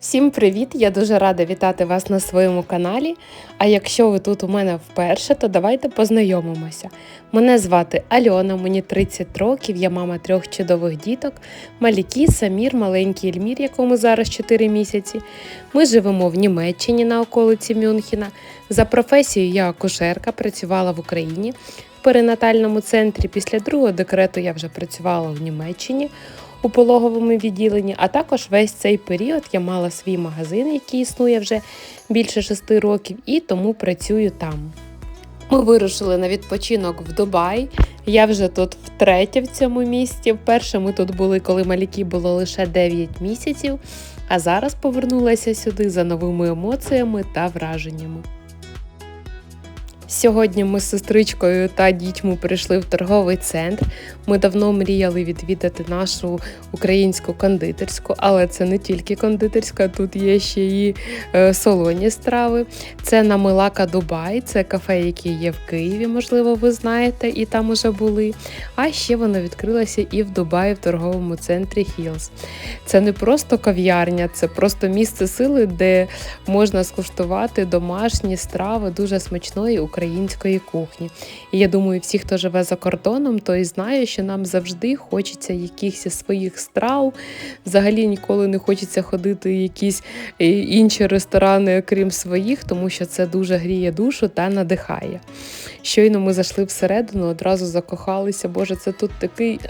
Всім привіт! Я дуже рада вітати вас на своєму каналі. А якщо ви тут у мене вперше, то давайте познайомимося. Мене звати Альона, мені 30 років, я мама трьох чудових діток, Малікі, Самір, маленький Ельмір, якому зараз 4 місяці. Ми живемо в Німеччині на околиці Мюнхена. За професією я акушерка, працювала в Україні в перинатальному центрі. Після другого декрету я вже працювала в Німеччині у пологовому відділенні, а також весь цей період я мала свій магазин, який існує вже більше шести років, і тому працюю там. Ми вирушили на відпочинок в Дубай. Я вже тут втретє в цьому місті. Вперше ми тут були, коли маліки було лише 9 місяців, а зараз повернулася сюди за новими емоціями та враженнями. Сьогодні ми з сестричкою та дітьми прийшли в торговий центр. Ми давно мріяли відвідати нашу українську кондитерську, але це не тільки кондитерська, тут є ще і е, солоні страви. Це Намилака Дубай, це кафе, яке є в Києві, можливо, ви знаєте, і там уже були. А ще воно відкрилося і в Дубаї, в торговому центрі Hills. Це не просто кав'ярня, це просто місце сили, де можна скуштувати домашні страви дуже смачної української кухні. І я думаю, всі, хто живе за кордоном, той знає, що нам завжди хочеться якихось своїх страв. Взагалі ніколи не хочеться ходити в якісь е, інші ресторани, окрім своїх, тому що це дуже гріє душу та надихає. Щойно ми зайшли всередину, одразу закохалися. Боже, це тут такий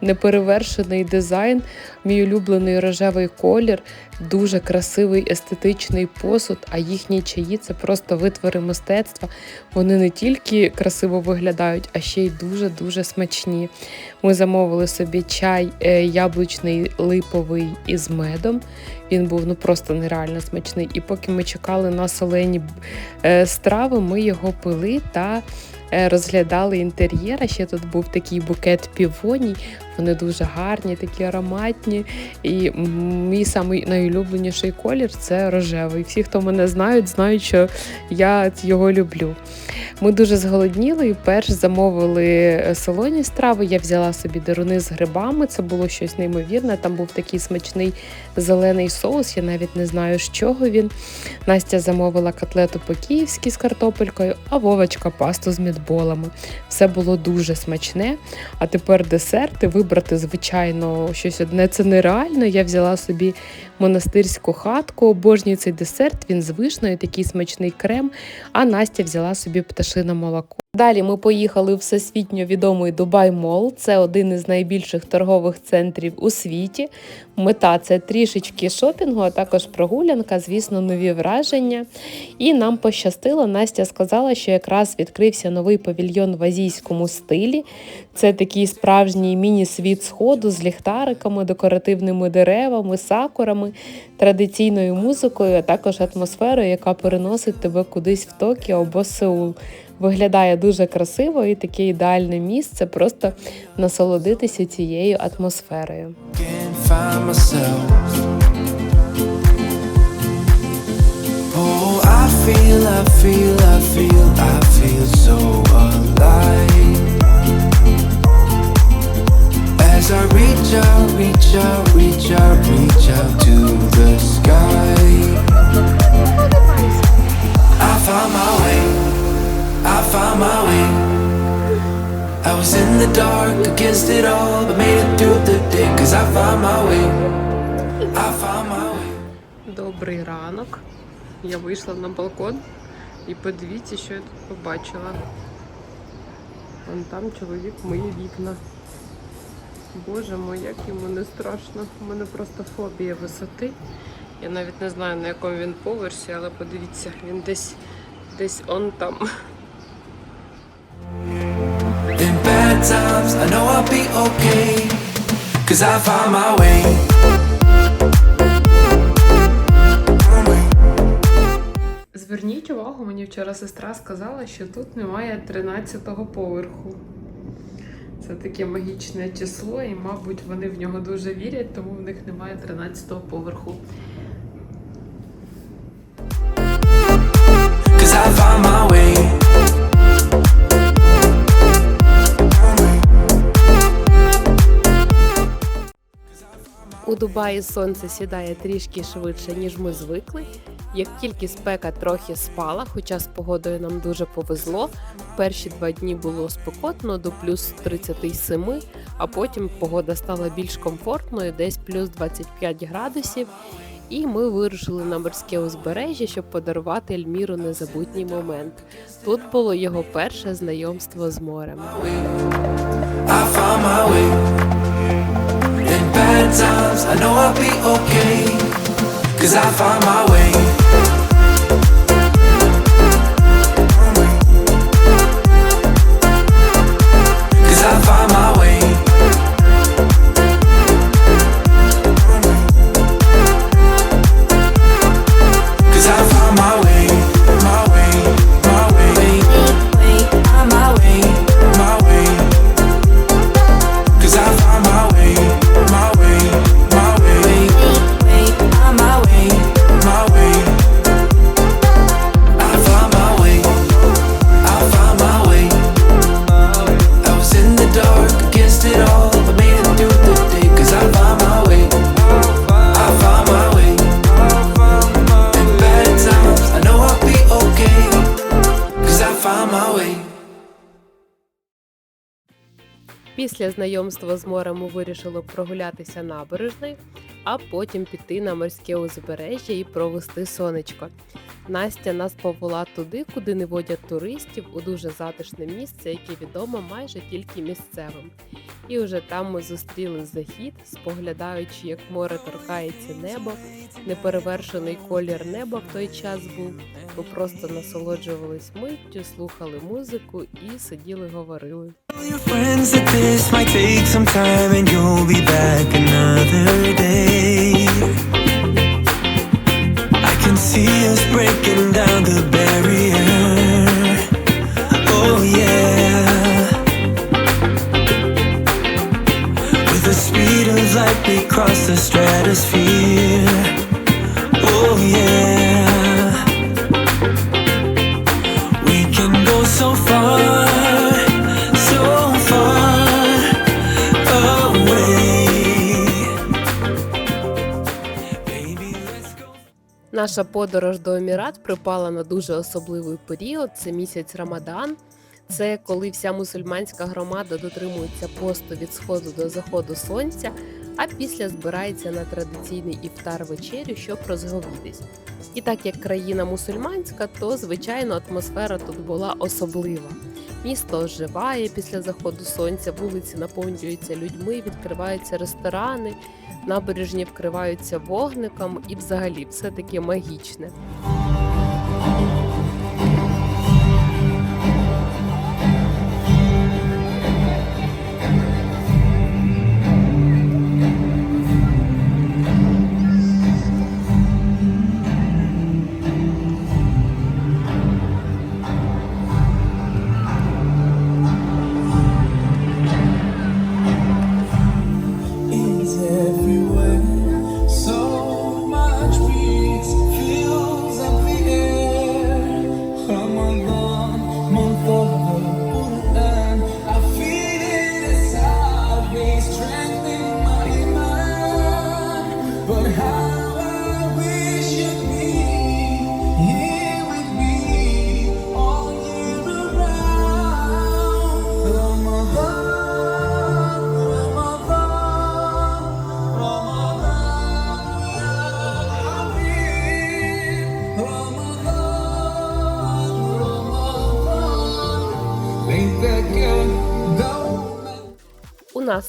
неперевершений дизайн, мій улюблений рожевий колір, дуже красивий естетичний посуд, а їхні чаї це просто витвори мистецтва. Вони не тільки красиво виглядають, а ще й дуже-дуже смачні. Ми замовили собі чай е, яблучний липовий із медом. Він був ну просто нереально смачний. І поки ми чекали на солені е, страви, ми його пили та е, розглядали інтер'єр. А ще тут був такий букет півоній. Вони дуже гарні, такі ароматні. І мій самий найулюбленіший колір це рожевий. Всі, хто мене знають, знають, що я його люблю. Ми дуже зголодніли і перш замовили е, солоні страви. Я взяла собі деруни з грибами. Це було щось неймовірне. Там був такий смачний зелений соус. Я навіть не знаю, з чого він. Настя замовила котлету по-київськи з картопелькою, а Вовочка пасту з мідболами. Все було дуже смачне. А тепер десерти вибрати, звичайно, щось одне це нереально. Я взяла собі монастирську хатку, обожнюю цей десерт. Він з вишнею, такий смачний крем. А Настя взяла собі пташине молоко. Далі ми поїхали в всесвітньо відомий Дубай Мол. Це один із найбільших торгових центрів у світі. Мета це трішечки шопінгу, а також прогулянка, звісно, нові враження. І нам пощастило. Настя сказала, що якраз відкрився новий павільйон в азійському стилі. Це такий справжній міні-світ сходу з ліхтариками, декоративними деревами, сакурами, традиційною музикою, а також атмосферою, яка переносить тебе кудись в Токіо або Сеул. Виглядає дуже красиво і таке ідеальне місце, просто насолодитися цією атмосферою. Oh, I feel, I feel, I feel, I feel so alive. As I reach out, reach out, reach out, reach out to the sky. I found my way. I found my way. I was in the dark against it all, but made it through the day. Cause I found my way. Добрий ранок. Я вийшла на балкон і подивіться, що я тут побачила. Вон там чоловік миє вікна. Боже мой, як йому не страшно. У мене просто фобія висоти. Я навіть не знаю на якому він поверсі, але подивіться, він десь десь он там. In bad times, I know I'll be okay. Cause I found my way. Зверніть увагу, мені вчора сестра сказала, що тут немає 13-го поверху. Це таке магічне число, і, мабуть, вони в нього дуже вірять, тому в них немає 13-го поверху. У Дубаї сонце сідає трішки швидше, ніж ми звикли. Як тільки спека трохи спала, хоча з погодою нам дуже повезло. Перші два дні було спекотно до плюс 37, а потім погода стала більш комфортною, десь плюс 25 градусів. І ми вирушили на морське узбережжя, щоб подарувати Ельміру незабутній момент. Тут було його перше знайомство з морем. I found my way. Після знайомства з морем ми вирішили прогулятися набережною, а потім піти на морське узбережжя і провести сонечко. Настя нас повела туди, куди не водять туристів, у дуже затишне місце, яке відомо майже тільки місцевим. І вже там ми зустріли захід, споглядаючи, як море торкається небо, неперевершений колір неба в той час був. Ми просто насолоджувались миттю, слухали музику і сиділи, говорили. Your friends that this might take some time and you'll be back another day. Breaking down the barrier. Oh, yeah. With the speed of light, we cross the stratosphere. Oh, yeah. Наша подорож до Емірат припала на дуже особливий період. Це місяць Рамадан. Це коли вся мусульманська громада дотримується посту від сходу до заходу сонця, а після збирається на традиційний іфтар вечерю, щоб розговітись. І так як країна мусульманська, то звичайно атмосфера тут була особлива. Місто оживає після заходу сонця, вулиці наповнюються людьми, відкриваються ресторани, набережні вкриваються вогником, і взагалі все таке магічне.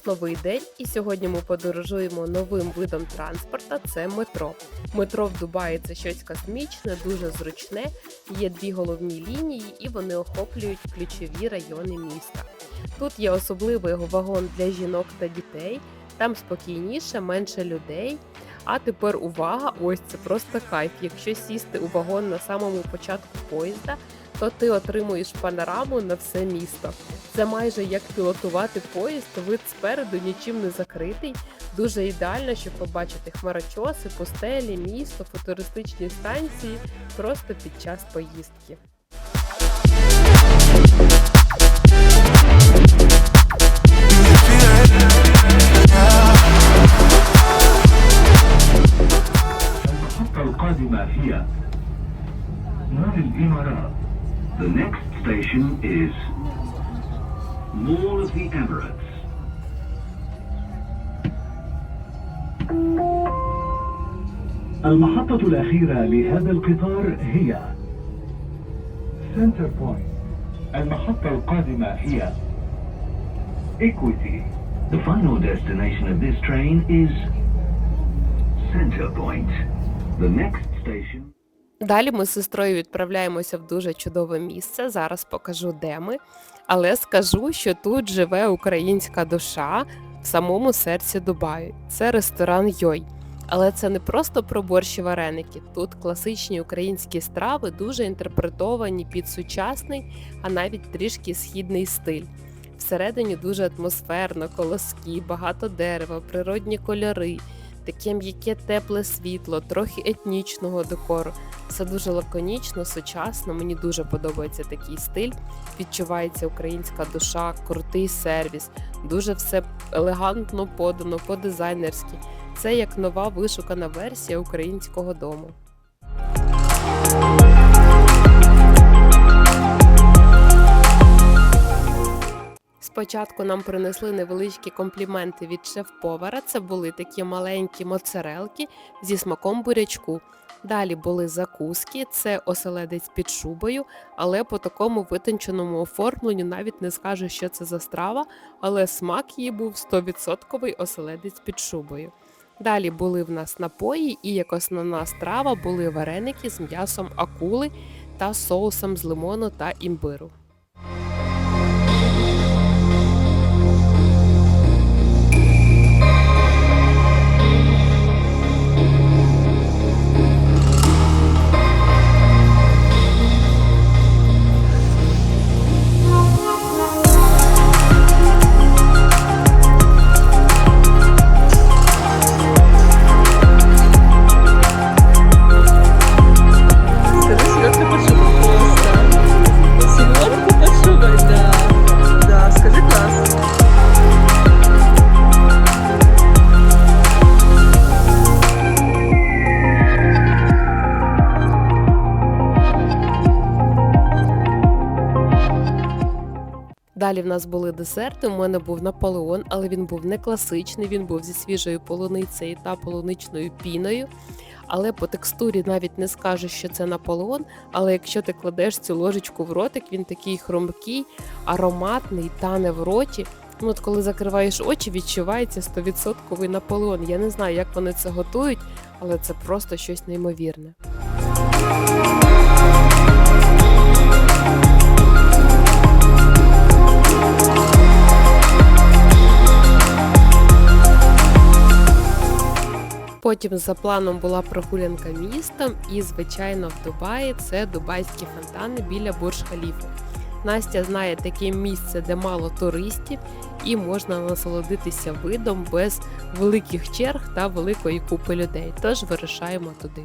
Новий день, і сьогодні ми подорожуємо новим видом транспорта. Це метро. Метро в Дубаї це щось космічне, дуже зручне. Є дві головні лінії, і вони охоплюють ключові райони міста. Тут є особливий вагон для жінок та дітей. Там спокійніше, менше людей. А тепер увага! Ось це просто кайф. Якщо сісти у вагон на самому початку поїзда, то ти отримуєш панораму на все місто. Це майже як пілотувати поїзд, вид спереду нічим не закритий. Дуже ідеально, щоб побачити хмарочоси, пустелі, місто, футуристичні станції просто під час поїздки. القادمة هي مول الإمارات The next station is Mall of the Emirates. المحطة الأخيرة لهذا القطار هي سنتر بوينت المحطة القادمة هي إيكويتي The final destination of this train is Center Point. The next station Далі ми з сестрою відправляємося в дуже чудове місце. Зараз покажу, де ми. Але скажу, що тут живе українська душа в самому серці Дубаю. Це ресторан Йой. Але це не просто про борщ і вареники. Тут класичні українські страви дуже інтерпретовані під сучасний, а навіть трішки східний стиль. Всередині дуже атмосферно, колоски, багато дерева, природні кольори, таке м'яке тепле світло, трохи етнічного декору. Все дуже лаконічно, сучасно. Мені дуже подобається такий стиль. Відчувається українська душа, крутий сервіс, дуже все елегантно подано, по-дизайнерськи. Це як нова вишукана версія українського дому. Спочатку нам принесли невеличкі компліменти від шеф-повара. Це були такі маленькі моцарелки зі смаком бурячку. Далі були закуски, це оселедець під шубою, але по такому витонченому оформленню навіть не скажу, що це за страва, але смак її був 100% оселедець під шубою. Далі були в нас напої, і як основна страва були вареники з м'ясом акули та соусом з лимону та імбиру. Нас були десерти. У мене був Наполеон, але він був не класичний, він був зі свіжою полуницею та полуничною піною. Але по текстурі навіть не скажу, що це Наполеон. Але якщо ти кладеш цю ложечку в ротик, він такий хрумкий, ароматний, тане в роті. Ну, от коли закриваєш очі, відчувається 100% Наполеон. Я не знаю, як вони це готують, але це просто щось неймовірне. Потім за планом була прогулянка містом, і, звичайно, в Дубаї це дубайські фонтани біля Бурж-Халіфи. Настя знає таке місце, де мало туристів, і можна насолодитися видом без великих черг та великої купи людей. Тож вирушаємо туди.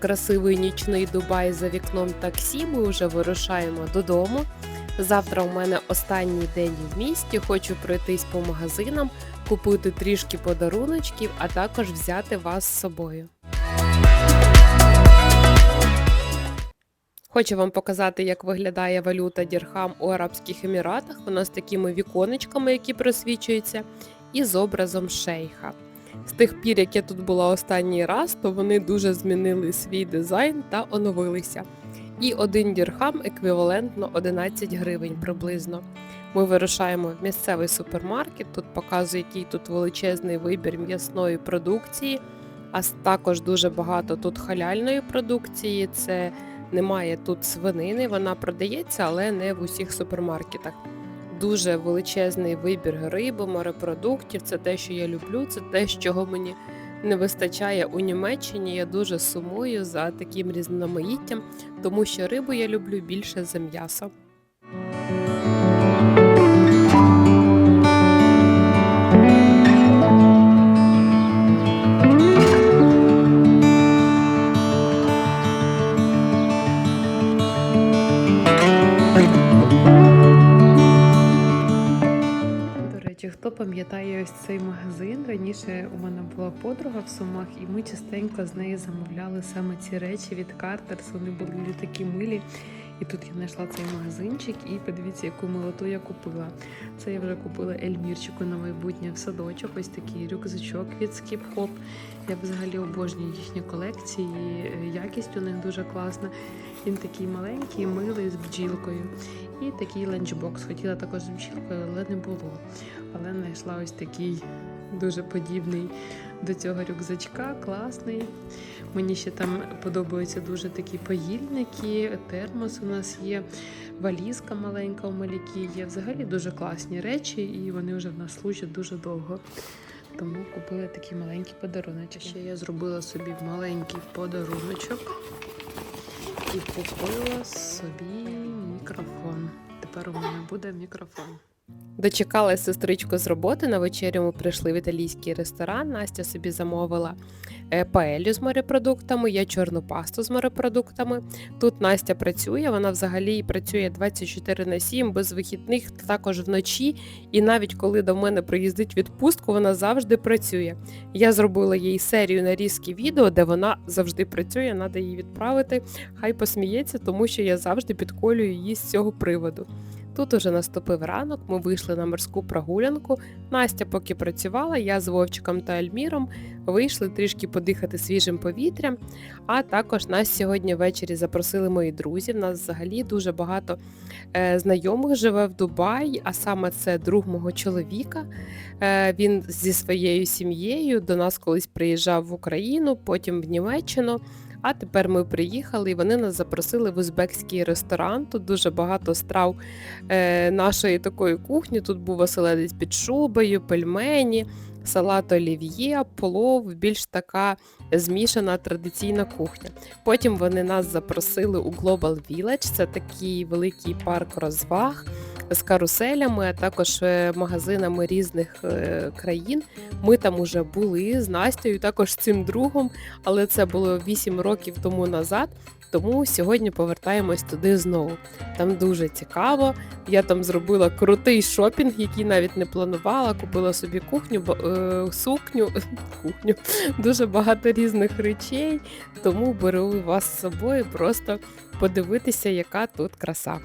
Красивий нічний Дубай за вікном таксі. Ми вже вирушаємо додому. Завтра у мене останній день в місті. Хочу пройтись по магазинам, купити трішки подаруночків, а також взяти вас з собою. Хочу вам показати, як виглядає валюта дірхам у Арабських Еміратах. Вона з такими віконечками, які просвічуються, і з образом шейха. З тих пір, як я тут була останній раз, то вони дуже змінили свій дизайн та оновилися. І один дірхам еквівалентно 11 гривень приблизно. Ми вирушаємо в місцевий супермаркет. Тут показує, який тут величезний вибір м'ясної продукції, а також дуже багато тут халяльної продукції. Це немає тут свинини, вона продається, але не в усіх супермаркетах. Дуже величезний вибір риби, морепродуктів. Це те, що я люблю, це те, чого мені не вистачає у Німеччині. Я дуже сумую за таким різноманіттям, тому що рибу я люблю більше за м'ясо. Хто пам'ятає ось цей магазин? Раніше у мене була подруга в Сумах, і ми частенько з нею замовляли саме ці речі від Картерс. Вони були такі милі. І тут я знайшла цей магазинчик, і подивіться, яку милоту я купила. Це я вже купила Ельмірчику на майбутнє в садочок. Ось такий рюкзачок від Skip Hop. Я взагалі обожнюю їхні колекції. е, Якість у них дуже класна. Він такий маленький, милий з бджілкою. І такий ланчбокс. Хотіла також з бджілкою, але не було. Але знайшла ось такий дуже подібний до цього рюкзачка, класний. Мені ще там подобаються дуже такі поїльники, термос у нас є, валізка маленька у Маліки є. Взагалі дуже класні речі, і вони вже в нас служать дуже довго. Тому купила такі маленькі подаруночки. Ще я зробила собі маленький подаруночок і купила собі мікрофон. Тепер у мене буде мікрофон. Дочекала сестричку з роботи. На вечерю ми прийшли в італійський ресторан. Настя собі замовила е, паелю з морепродуктами, я чорну пасту з морепродуктами. Тут Настя працює, вона взагалі працює 24 на 7, без вихідних, також вночі. І навіть коли до мене приїздить відпустку, вона завжди працює. Я зробила їй серію нарізки відео, де вона завжди працює, треба її відправити. Хай посміється, тому що я завжди підколюю її з цього приводу. Тут уже наступив ранок, ми вийшли на морську прогулянку. Настя поки працювала, я з Вовчиком та Альміром вийшли трішки подихати свіжим повітрям. А також нас сьогодні ввечері запросили мої друзі. В нас взагалі дуже багато е, знайомих живе в Дубаї, а саме це друг мого чоловіка. Е, він зі своєю сім'єю до нас колись приїжджав в Україну, потім в Німеччину. А тепер ми приїхали, і вони нас запросили в узбекський ресторан. Тут дуже багато страв е, нашої такої кухні. Тут був оселедець під шубою, пельмені, салат олів'є, плов, більш така змішана традиційна кухня. Потім вони нас запросили у Global Village, це такий великий парк розваг з каруселями, а також е, магазинами різних е, країн. Ми там уже були з Настею, також з цим другом, але це було 8 років тому назад. Тому сьогодні повертаємось туди знову. Там дуже цікаво. Я там зробила крутий шопінг, який навіть не планувала. Купила собі кухню, е, сукню, кухню, дуже багато різних речей. Тому беру вас з собою просто подивитися, яка тут краса.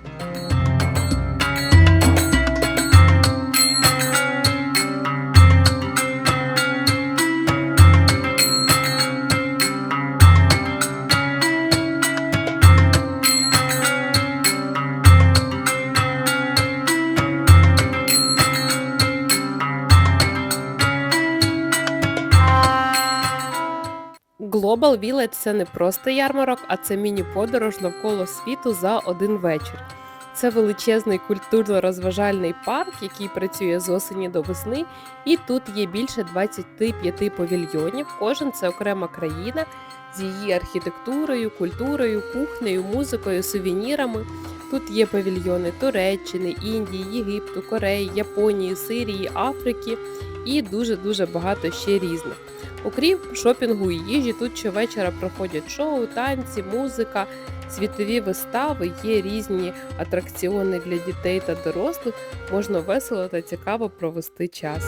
Global Village – це не просто ярмарок, а це міні-подорож навколо світу за один вечір. Це величезний культурно-розважальний парк, який працює з осені до весни, і тут є більше 25 павільйонів. Кожен це окрема країна з її архітектурою, культурою, кухнею, музикою, сувенірами. Тут є павільйони Туреччини, Індії, Єгипту, Кореї, Японії, Сирії, Африки і дуже-дуже багато ще різних. Окрім шопінгу і їжі, тут щовечора проходять шоу, танці, музика, світові вистави, є різні атракціони для дітей та дорослих. Можна весело та цікаво провести час.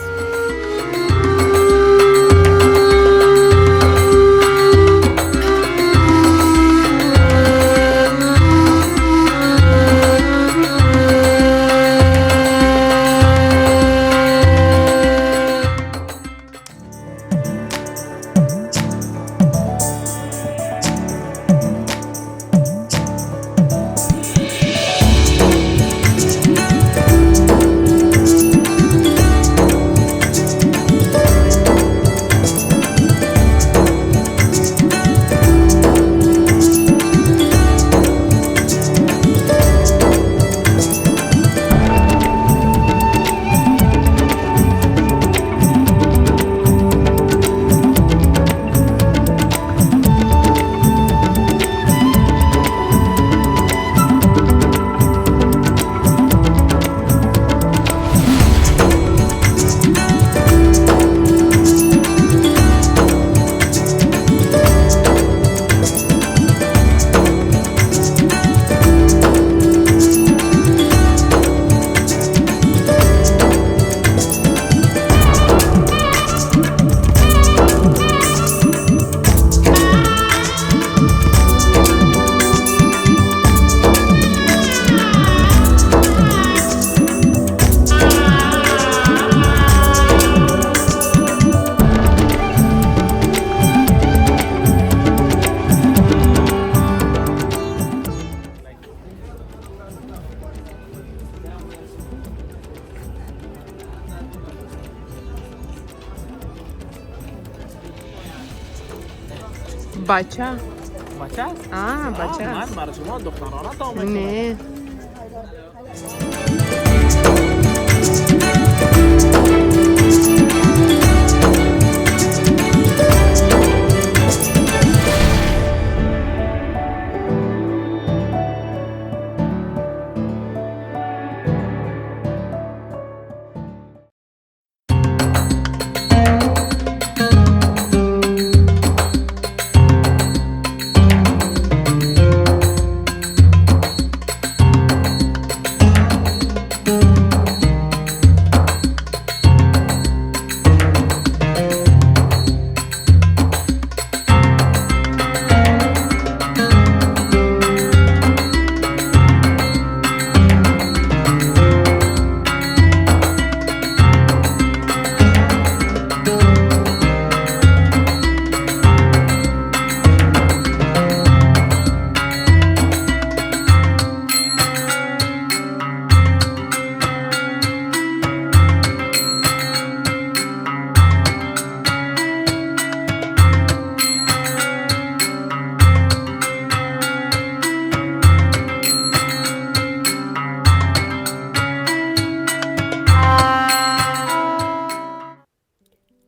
Bacha. Bacha? Ah, bacha. Ah, marjuma, doktor. Ona tamam. Ne?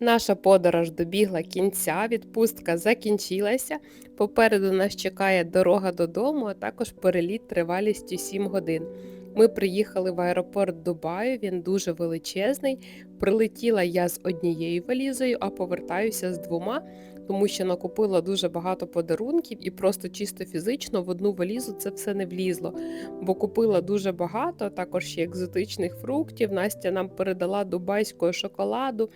Наша подорож добігла кінця, відпустка закінчилася. Попереду нас чекає дорога додому, а також переліт тривалістю 7 годин. Ми приїхали в аеропорт Дубаю, він дуже величезний. Прилетіла я з однією валізою, а повертаюся з двома, тому що накупила дуже багато подарунків і просто чисто фізично в одну валізу це все не влізло. Бо купила дуже багато, також ще екзотичних фруктів. Настя нам передала дубайського шоколаду.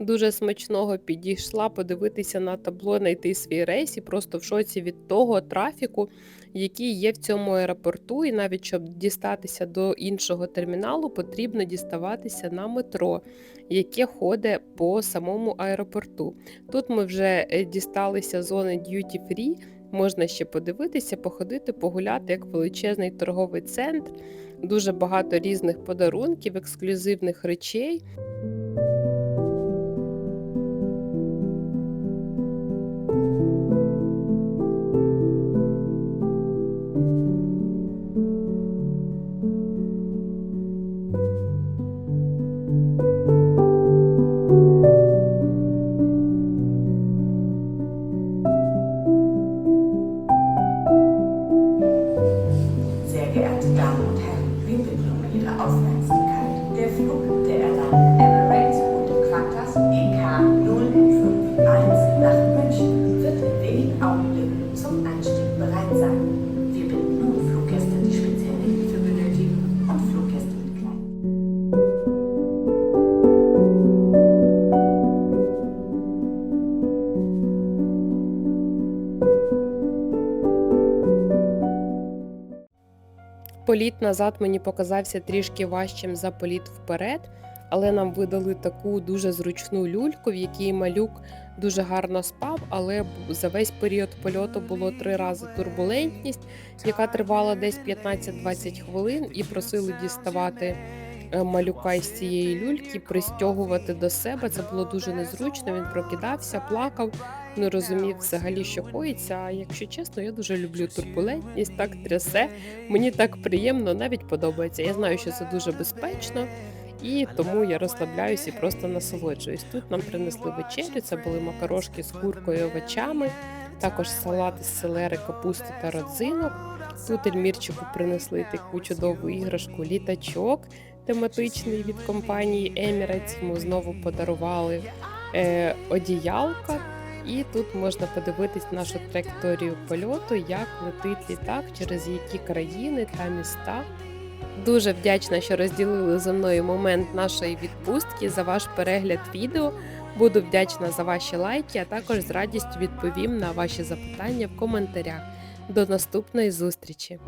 Дуже смачного підійшла подивитися на табло, знайти свій рейс і просто в шоці від того трафіку, який є в цьому аеропорту. І навіть щоб дістатися до іншого терміналу, потрібно діставатися на метро, яке ходить по самому аеропорту. Тут ми вже е, дісталися зони Duty Free, Можна ще подивитися, походити, погуляти як величезний торговий центр, дуже багато різних подарунків, ексклюзивних речей. Політ назад мені показався трішки важчим за політ вперед, але нам видали таку дуже зручну люльку, в якій малюк дуже гарно спав, але за весь період польоту було три рази турбулентність, яка тривала десь 15-20 хвилин, і просили діставати малюка із цієї люльки, пристягувати до себе. Це було дуже незручно. Він прокидався, плакав, не розумів взагалі, що коїться. А якщо чесно, я дуже люблю турбулентність, так трясе. Мені так приємно, навіть подобається. Я знаю, що це дуже безпечно. І тому я розслабляюсь і просто насолоджуюсь. Тут нам принесли вечерю. Це були макарошки з куркою овочами, також салат із селери, капусти та родзинок. Тут Ельмірчику принесли таку чудову іграшку літачок тематичний від компанії Emirates. Йому знову подарували е, одіялка. І тут можна подивитись нашу траєкторію польоту, як летить літак, через які країни та міста. Дуже вдячна, що розділили зі мною момент нашої відпустки за ваш перегляд відео. Буду вдячна за ваші лайки, а також з радістю відповім на ваші запитання в коментарях. До наступної зустрічі!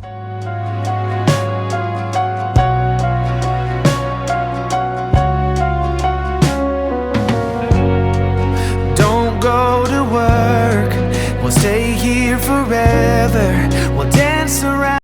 stay here forever. We'll dance around.